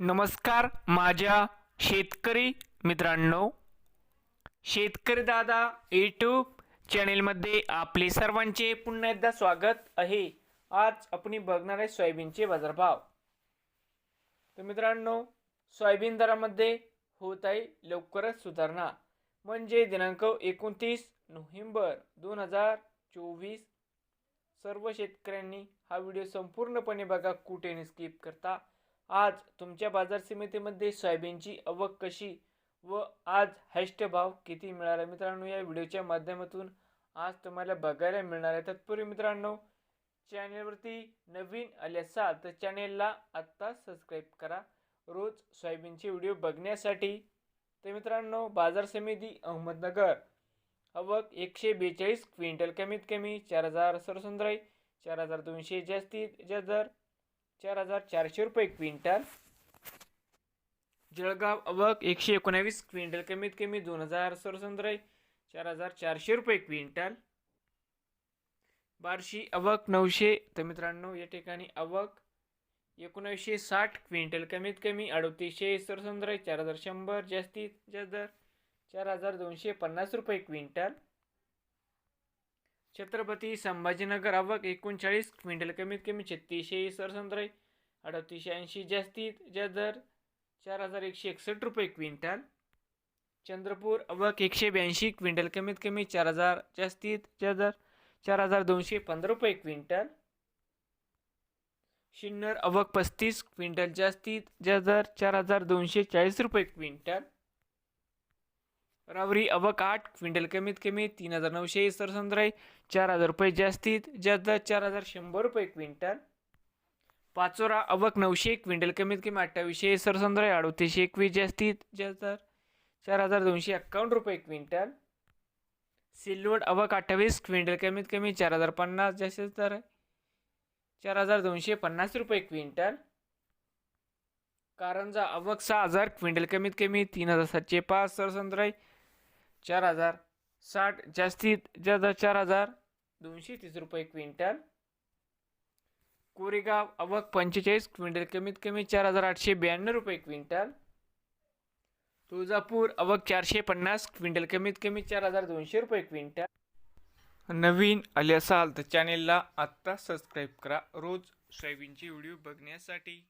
नमस्कार माझ्या शेतकरी मित्रांनो. शेतकरी दादा यूट्यूब चॅनेलमध्ये आपले सर्वांचे पुन्हा एकदा स्वागत आहे. आज आपण बघणार आहे सोयाबीनचे बाजारभाव. तर मित्रांनो सोयाबीन दरामध्ये होत आहे लवकरच सुधारणा. म्हणजे दिनांक एकोणतीस नोव्हेंबर दोन हजार चोवीस. सर्व शेतकऱ्यांनी हा व्हिडिओ संपूर्णपणे बघा कुठे स्किप करता. आज तुमच्या बाजार समितीमध्ये सोयाबीनची आवक कशी व आज हायस्ट भाव किती मिळाला? मित्रांनो या व्हिडिओच्या माध्यमातून आज तुम्हाला बघायला मिळणार आहे. तत्पूर्वी मित्रांनो चॅनेलवरती नवीन आले असाल तर चॅनेलला आत्ता सबस्क्राईब करा. रोज सोयाबीनचे व्हिडिओ बघण्यासाठी तर मित्रांनो बाजार समिती अहमदनगर. आवक एकशे बेचाळीस क्विंटल. कमीत कमी चार हजार सरसुंदराई चार हजार दोनशे जास्तीत जास्त दर चार हजार चारशे रुपये क्विंटल. जळगाव अवक एकशे एकोणावीस क्विंटल कमीत कमी दोन हजार सरसंद्रय चार हजार चारशे रुपये क्विंटल. बार्शी अवक नऊशे तर मित्रांनो या ठिकाणी अवक एकोणावीसशे साठ क्विंटल कमीत कमी अडतीसशे सरसंद्रय चार हजार शंभर जास्तीत जास्त दर चार हजार दोनशे पन्नास रुपये क्विंटल. छत्रपती संभाजीनगर आवक एकोणचाळीस क्विंटल कमीत कमी छत्तीसशे सरसंद्राई अडतीसशे ऐंशी जास्तीत ज्या दर चार हजार एकशे एकसष्ट रुपये क्विंटल. चंद्रपूर अवक एकशे ब्याऐंशी क्विंटल कमीत कमी चार हजार जास्तीत ज्या दर चार हजार दोनशे पंधरा रुपये क्विंटल. शिन्नर अवक पस्तीस क्विंटल जास्तीत ज्या दर चार हजार दोनशे चाळीस रुपये क्विंटल. रावरी अवक आठ क्विंटल कमीत कमी तीन हजार नऊशे सरसंद्राई चार हजार रुपये जास्तीत जास्त चार हजार शंभर रुपये क्विंटल. पाचोरा अवक नऊशे क्विंटल कमीत कमी अठ्ठावीसशे सरसंद्राई अडतीसशे एकवीस जास्तीत जास्त चार हजार दोनशे एक्कावन्न रुपये क्विंटल. सिल्लोड अवक अठ्ठावीस क्विंटल कमीत कमी चार हजार पन्नास जास्तीत तर चार हजार दोनशे पन्नास रुपये क्विंटल. कारंजा अवक सहा हजार क्विंटल कमीत कमी तीन हजार सातशे पाच सरसंद्राई चार हजार साठ जास्तीत जास्त चार हजार दोनशे तीस रुपये क्विंटल. कोरेगाव अवक पंचेचाळीस क्विंटल कमीत कमी चार हजार आठशे ब्याण्णव रुपये क्विंटल. तुळजापूर अवक चारशे पन्नास क्विंटल कमीत कमी चार हजार दोनशे रुपये क्विंटल. नवीन आले असाल तर चॅनेलला आत्ता सबस्क्राईब करा. रोज सोयाबीनचे व्हिडिओ बघण्यासाठी.